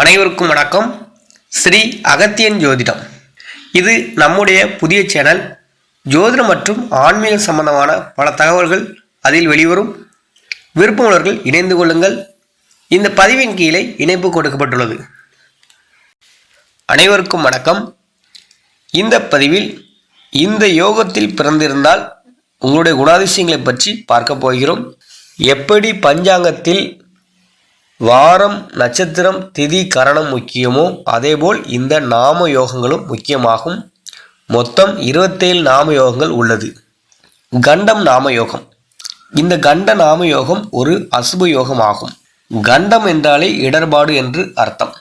அனைவருக்கும் வணக்கம். ஸ்ரீ அகத்தியன் ஜோதிடம். இது நம்முடைய புதிய சேனல். ஜோதிடம் மற்றும் ஆன்மீக சம்பந்தமான பல தகவல்கள் அதில் வெளிவரும். விருப்பமுள்ளவர்கள் இணைந்து கொள்ளுங்கள். இந்த பதிவின் கீழே இணைப்பு கொடுக்கப்பட்டுள்ளது. அனைவருக்கும் வணக்கம். இந்த பதிவில் இந்த யோகத்தில் பிறந்திருந்தால் உங்களுடைய குணாதிசயங்களை பற்றி பார்க்க போகிறோம். எப்படி பஞ்சாங்கத்தில் வாரம் நட்சத்திரம் திதி கரணம் முக்கியமோ? அதேபோல் இந்த நாம யோகங்களும் முக்கியமாகும். மொத்தம் இருபத்தேழு நாம யோகங்கள் உள்ளது. கண்டம் நாம யோகம். இந்த கண்ட நாம யோகம் ஒரு அசுப யோகம் ஆகும் கண்டம் என்றாலே இடர்பாடு என்று அர்த்தம்.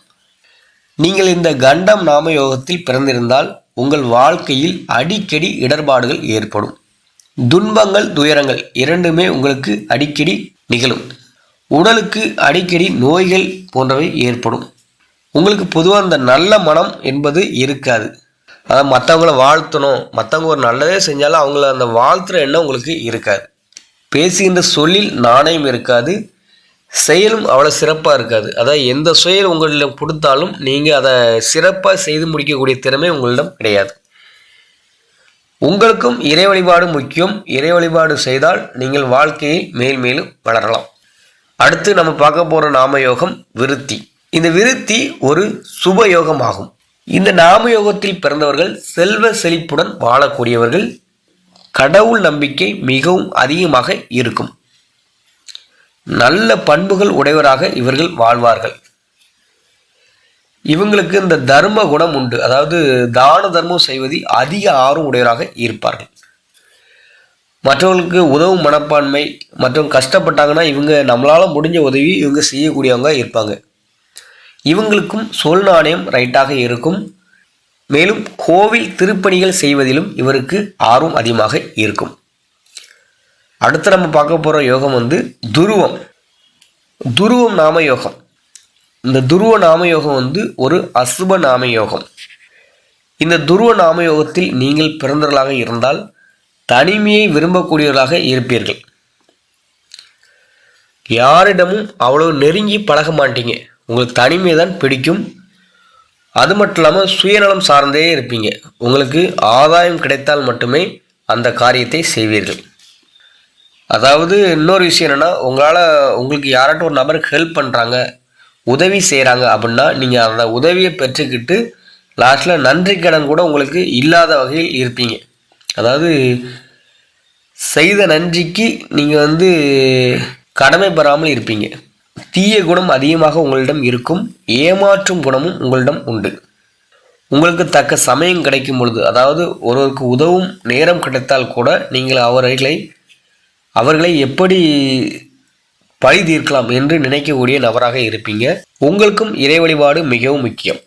நீங்கள் இந்த கண்டம் நாம யோகத்தில் பிறந்திருந்தால் உங்கள் வாழ்க்கையில் அடிக்கடி இடர்பாடுகள் ஏற்படும். துன்பங்கள் துயரங்கள் இரண்டுமே உங்களுக்கு அடிக்கடி நிகழும். உடலுக்கு அடிக்கடி நோய்கள் போன்றவை ஏற்படும். உங்களுக்கு பொதுவாக அந்த நல்ல மனம் என்பது இருக்காது. அதாவது மற்றவங்கள வாழ்த்தணும். மற்றவங்க ஒரு நல்லதே செஞ்சாலும் அவங்கள அந்த வாழ்த்துற எண்ணம் உங்களுக்கு இருக்காது. பேசுகின்ற சொல்லில் நாணயம் இருக்காது. செயலும் அவ்வளோ சிறப்பாக இருக்காது. அதாவது எந்த செயல் உங்களிடம் கொடுத்தாலும் நீங்கள் அதை சிறப்பாக செய்து முடிக்கக்கூடிய திறமை உங்களிடம் கிடையாது. உங்களுக்கும் இறை வழிபாடு முக்கியம். இறை வழிபாடு செய்தால் நீங்கள் வாழ்க்கையை மேல் மேலும் வளரலாம். அடுத்து நம்ம பார்க்க போகிற நாமயோகம் விருத்தி. இந்த விருத்தி ஒரு சுப ஆகும் இந்த நாமயோகத்தில் பிறந்தவர்கள் செல்வ செழிப்புடன் வாழக்கூடியவர்கள் கடவுள் நம்பிக்கை மிகவும் அதிகமாக இருக்கும். நல்ல பண்புகள் உடையவராக இவர்கள் வாழ்வார்கள். இவங்களுக்கு இந்த தர்ம குணம் உண்டு. அதாவது தான தர்மம் செய்வது அதிக ஆர்வம் உடையவராக இருப்பார்கள். மற்றவர்களுக்கு உதவும் மனப்பான்மை மற்றும் கஷ்டப்பட்டாங்கன்னா இவங்க நம்மளால் முடிஞ்ச உதவி இவங்க செய்யக்கூடியவங்க இருப்பாங்க. இவங்களுக்கும் சொல் நாணயம் ரைட்டாக இருக்கும். மேலும் கோவில் திருப்பணிகள் செய்வதிலும் இவருக்கு ஆர்வம் அதிகமாக இருக்கும். அடுத்து நம்ம பார்க்க போகிற யோகம் வந்து துருவம். துருவம் நாம யோகம். இந்த துருவ நாம யோகம் வந்து ஒரு அசுப நாம யோகம். இந்த துருவ நாம யோகத்தில் நீங்கள் பிறந்தவர்களாக இருந்தால் தனிமையை விரும்பக்கூடியவர்களாக இருப்பீர்கள். யாரிடமும் அவ்வளவு நெருங்கி பழக மாட்டீங்க. உங்களுக்கு தனிமை தான் பிடிக்கும். அது மட்டும் இல்லாமல் சுயநலம் சார்ந்தே இருப்பீங்க. உங்களுக்கு ஆதாயம் கிடைத்தால் மட்டுமே அந்த காரியத்தை செய்வீர்கள். அதாவது இன்னொரு விஷயம் என்னென்னா உங்களால் உங்களுக்கு யாராட்டும் ஒரு நபருக்கு ஹெல்ப் பண்ணுறாங்க உதவி செய்கிறாங்க அப்படின்னா நீங்கள் அந்த உதவியை பெற்றுக்கிட்டு லாஸ்ட்டில் நன்றி கடன் கூட உங்களுக்கு இல்லாத வகையில் இருப்பீங்க. அதாவது செய்த நன்றிக்கு நீங்கள் வந்து கடமை பெறாமல் இருப்பீங்க. தீய குணம் அதிகமாக உங்களிடம் இருக்கும் ஏமாற்றும் குணமும் உங்களிடம் உண்டு. உங்களுக்கு தக்க சமயம் கிடைக்கும் பொழுது அதாவது ஒருவருக்கு உதவும் நேரம் கிடைத்தால் கூட நீங்கள் அவர்களை அவர்களை எப்படி பழி தீர்க்கலாம் என்று நினைக்கக்கூடிய நபராக இருப்பீங்க. உங்களுக்கும் இறை வழிபாடு மிகவும் முக்கியம்.